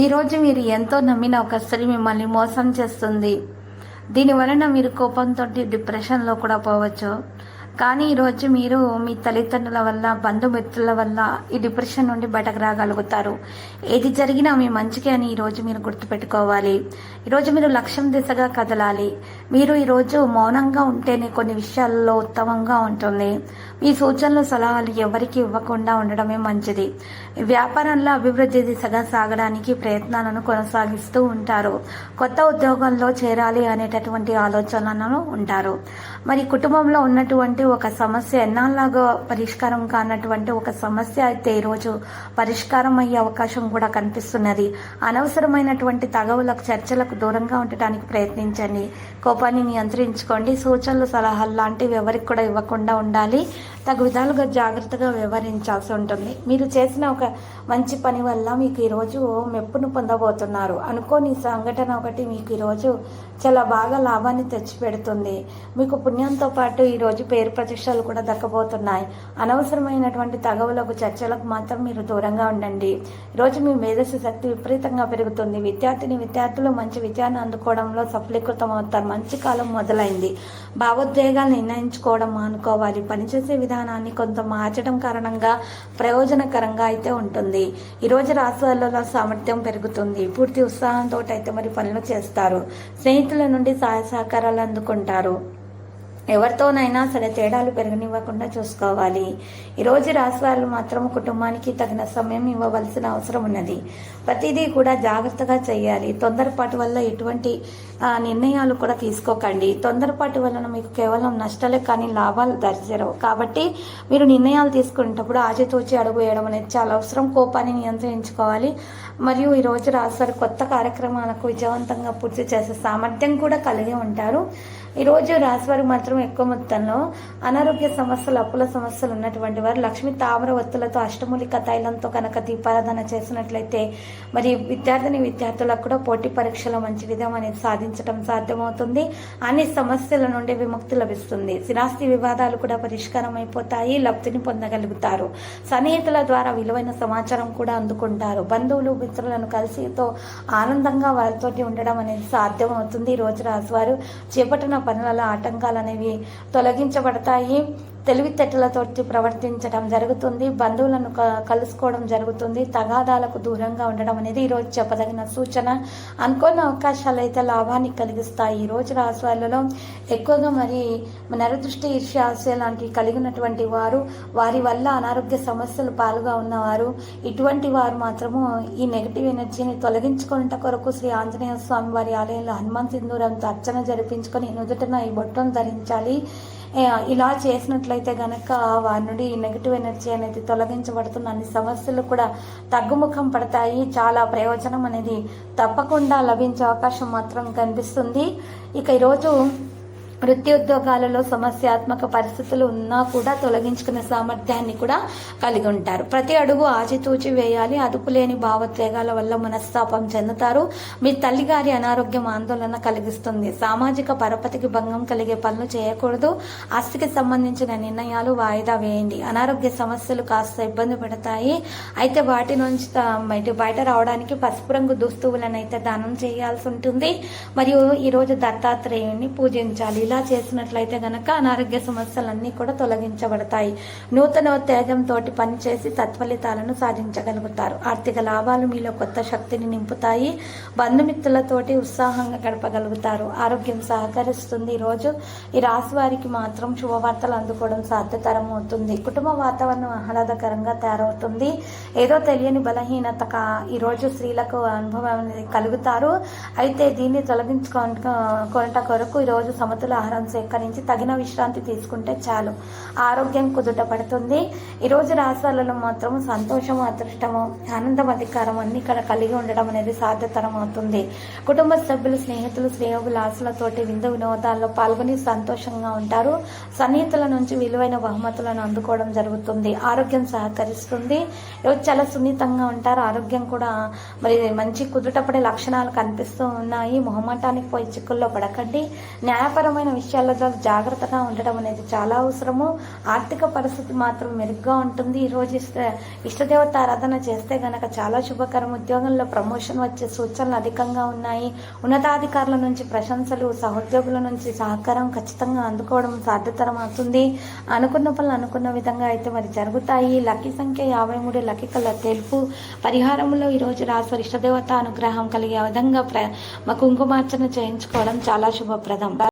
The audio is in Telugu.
ఈరోజు మీరు ఎంతో నమ్మిన ఒక స్త్రీ మిమ్మల్ని మోసం చేస్తుంది. దీని వలన మీరు కోపంతో డిప్రెషన్లో కూడా పోవచ్చు. కానీ ఈరోజు మీరు మీ తల్లిదండ్రుల వల్ల బంధుమిత్రుల వల్ల ఈ డిప్రెషన్ నుండి బయటకు రాగలుగుతారు. ఏది జరిగినా మీ మంచికి అని ఈరోజు మీరు గుర్తుపెట్టుకోవాలి. ఈరోజు మీరు లక్ష్యం దిశగా కదలాలి. మీరు ఈరోజు మౌనంగా ఉంటేనే కొన్ని విషయాల్లో ఉత్తమంగా ఉంటుంది. మీ సూచనలు సలహాలు ఎవరికి ఇవ్వకుండా ఉండడమే మంచిది. వ్యాపారంలో అభివృద్ధి దిశగా సాగడానికి ప్రయత్నాలను కొనసాగిస్తూ ఉంటారు. కొత్త ఉద్యోగంలో చేరాలి అనేటటువంటి ఆలోచనలను ఉంటారు. మరి కుటుంబంలో ఉన్నటువంటి ఒక సమస్య ఎన్నాళ్ళగా పరిష్కారం కానటువంటి ఒక సమస్య అయితే ఈరోజు పరిష్కారం అయ్యే అవకాశం కూడా కనిపిస్తున్నది. అనవసరమైనటువంటి తగవులకు చర్చలకు దూరంగా ఉండటానికి ప్రయత్నించండి. కోపాన్ని నియంత్రించుకోండి. సూచనలు సలహాలు లాంటివి ఎవరికి కూడా ఇవ్వకుండా ఉండాలి. తగు విధాలుగా జాగ్రత్తగా వ్యవహరించాల్సి ఉంటుంది. మీరు చేసిన ఒక మంచి పని వల్ల మీకు ఈరోజు మెప్పును పొందబోతున్నారు. అనుకోని సంఘటన ఒకటి మీకు ఈరోజు చాలా బాగా లాభాన్ని తెచ్చిపెడుతుంది. మీకు పుణ్యంతో పాటు ఈరోజు పేరు ప్రతిష్టలు కూడా దక్కబోతున్నాయి. అనవసరమైనటువంటి తగవులకు చర్చలకు మాత్రం మీరు దూరంగా ఉండండి. ఈరోజు మీ మేధస్సు శక్తి విపరీతంగా పెరుగుతుంది. విద్యార్థిని విద్యార్థులు మంచి విద్యాన్ని అందుకోవడంలో సఫలీకృతం అవుతారు మంచి కాలం మొదలైంది. భావోద్వేగాలు నిర్ణయించుకోవడం అనుకోవాలి పనిచేసే విధానాన్ని కొంత మార్చడం కారణంగా ప్రయోజనకరంగా అయితే ఉంటుంది. ఈరోజు రాష్ట్రాలలో సామర్థ్యం పెరుగుతుంది. పూర్తి ఉత్సాహంతో అయితే మరి పనులు చేస్తారు. స్నేహితుల నుండి సహాయ సహకారాలు అందుకుంటారు. ఎవరితోనైనా సరే తేడాలు పెరగనివ్వకుండా చూసుకోవాలి. ఈరోజు రాశివాళ్ళు మాత్రం కుటుంబానికి తగిన సమయం ఇవ్వవలసిన అవసరం ఉన్నది. ప్రతిదీ కూడా జాగ్రత్తగా చేయాలి. తొందరపాటు వల్ల ఎటువంటి నిర్ణయాలు కూడా తీసుకోకండి. తొందరపాటు వలన మీకు కేవలం నష్టాలే కానీ లాభాలు దరిచేరవు. కాబట్టి మీరు నిర్ణయాలు తీసుకునేటప్పుడు ఆచితూచి అడుగు వేయడం అనేది చాలా అవసరం. కోపాన్ని నియంత్రించుకోవాలి. మరియు ఈరోజు రాశివారు కొత్త కార్యక్రమాలకు విజయవంతంగా పూర్తి చేసే సామర్థ్యం కూడా కలిగి ఉంటారు. ఈరోజు రాశివారు మాత్రం ఎక్కువ మొత్తంలో అనారోగ్య సమస్యలు అప్పుల సమస్యలు ఉన్నటువంటి వారు లక్ష్మి తామర ఒత్తులతో అష్టమూలిక తైలంతో కనుక దీపారాధన చేసినట్లయితే మరి విద్యార్థిని విద్యార్థులకు కూడా పోటీ పరీక్షల మంచి విధం అనేది సాధించడం సాధ్యమవుతుంది. అన్ని సమస్యల నుండి విముక్తి లభిస్తుంది. స్థిరాస్తి వివాదాలు కూడా పరిష్కారం అయిపోతాయి లబ్ధిని పొందగలుగుతారు. సన్నిహితుల ద్వారా విలువైన సమాచారం కూడా అందుకుంటారు. బంధువులు మిత్రులను కలిసితో ఆనందంగా వారితోటి ఉండడం అనేది సాధ్యమవుతుంది. ఈ రోజు రాజువారు చేపట్టిన పనులలో ఆటంకాలు అనేవి తొలగించబడతాయి. తెలివితేటలతోటి ప్రవర్తించడం జరుగుతుంది బంధువులను క- కలుసుకోవడం జరుగుతుంది తగాదాలకు దూరంగా ఉండడం అనేది ఈరోజు చెప్పదగిన సూచన. అనుకున్న అవకాశాలు అయితే లాభాన్ని కలిగిస్తాయి. ఈ రోజు రాశులలో ఎక్కువగా మరి నరదృష్టి ఈర్ష్యాస్య లాంటివి కలిగినటువంటి వారు వారి వల్ల అనారోగ్య సమస్యలు పాలుగా ఉన్నవారు ఇటువంటి వారు మాత్రము ఈ నెగిటివ్ ఎనర్జీని తొలగించుకున్నట కొరకు శ్రీ ఆంజనేయ స్వామి వారి ఆలయంలో హనుమాన్ సింధూరంతో అర్చన జరిపించుకొని నుదుటిన ఈ బొట్టను ధరించాలి. ఇలా చేసినట్లయితే గనక వారి నుండి నెగిటివ్ ఎనర్జీ అనేది తొలగించబడుతున్న అన్ని సమస్యలు కూడా తగ్గుముఖం పడతాయి. చాలా ప్రయోజనం అనేది తప్పకుండా లభించే అవకాశం మాత్రం కనిపిస్తుంది. ఇక ఈరోజు వృత్తి ఉద్యోగాలలో సమస్యాత్మక పరిస్థితులు ఉన్నా కూడా తొలగించుకునే సామర్థ్యాన్ని కూడా కలిగి ఉంటారు. ప్రతి అడుగు ఆచితూచి వేయాలి. అదుపులేని భావోద్వేగాల వల్ల మనస్తాపం చెందుతారు. మీ తల్లిగారి అనారోగ్యం ఆందోళన కలిగిస్తుంది. సామాజిక పరపతికి భంగం కలిగే పనులు చేయకూడదు. ఆస్తికి సంబంధించిన నిర్ణయాలు వాయిదా వేయండి. అనారోగ్య సమస్యలు కాస్త ఇబ్బంది పెడతాయి. అయితే వాటి నుంచి బయట బయట రావడానికి పసుపు రంగు దుస్తువులను అయితే దానం చేయాల్సి ఉంటుంది. మరియు ఈరోజు దత్తాత్రేయుని పూజించాలి. ఇలా చేసినట్లయితే గనక అనారోగ్య సమస్యలన్నీ కూడా తొలగించబడతాయి. నూతన ఉత్తేజంతో పనిచేసి తత్ఫలితాలను సాధించగలుగుతారు. ఆర్థిక లాభాలు మీలో కొత్త శక్తిని నింపుతాయి. బంధుమిత్రులతోటి ఉత్సాహంగా గడపగలుగుతారు. ఆరోగ్యం సహకరిస్తుంది. ఈరోజు ఈ రాశి వారికి మాత్రం శుభవార్తలు అందుకోవడం సాధ్యతరం అవుతుంది కుటుంబ వాతావరణం ఆహ్లాదకరంగా తయారవుతుంది. ఏదో తెలియని బలహీనత ఈరోజు స్త్రీలకు అనుభవం కలుగుతారు. అయితే దీన్ని తొలగించుకోవట కొరకు ఈరోజు సమతుల ఆహారం సేకరించి తగిన విశ్రాంతి తీసుకుంటే చాలు. ఆరోగ్యం కుదుట పడుతుంది. ఈరోజు రాసాలలో మాత్రం సంతోషము అదృష్టము ఆనందం అధికారం అన్ని ఇక్కడ కలిగి ఉండడం అనేది సాధ్యతరం అవుతుంది కుటుంబ సభ్యులు స్నేహితులు శ్రేయోభిలాసులతోటి విందు వినోదాల్లో పాల్గొని సంతోషంగా ఉంటారు. సన్నిహితుల నుంచి విలువైన బహుమతులను అందుకోవడం జరుగుతుంది. ఆరోగ్యం సహకరిస్తుంది. ఈరోజు చాలా సున్నితంగా ఉంటారు. ఆరోగ్యం కూడా మరి మంచి కుదుటపడే లక్షణాలు కనిపిస్తూ ఉన్నాయి. మొహమాటానికి పోయి చిక్కుల్లో పడకండి. న్యాయపరమైన విషయాలలో జాగ్రత్తగా ఉండడం అనేది చాలా అవసరము. ఆర్థిక పరిస్థితి మాత్రం మెరుగ్గా ఉంటుంది. ఈ రోజు ఇష్ట ఇష్టదేవత ఆరాధన చేస్తే గనక చాలా శుభకరం. ఉద్యోగంలో ప్రమోషన్ వచ్చే సూచనలు అధికంగా ఉన్నాయి. ఉన్నతాధికారుల నుంచి ప్రశంసలు సహోద్యోగుల నుంచి సహకారం ఖచ్చితంగా అందుకోవడం సాధ్యతరం అవుతుంది అనుకున్న పనులు అనుకున్న విధంగా అయితే మరి జరుగుతాయి. లక్కీ సంఖ్య యాభై మూడు లక్కీ కలర్ తెలుపు. పరిహారంలో ఈరోజు రాసు ఇష్టదేవత అనుగ్రహం కలిగే విధంగా ప్ర కుంకుమార్చన చేయించుకోవడం చాలా శుభప్రదం.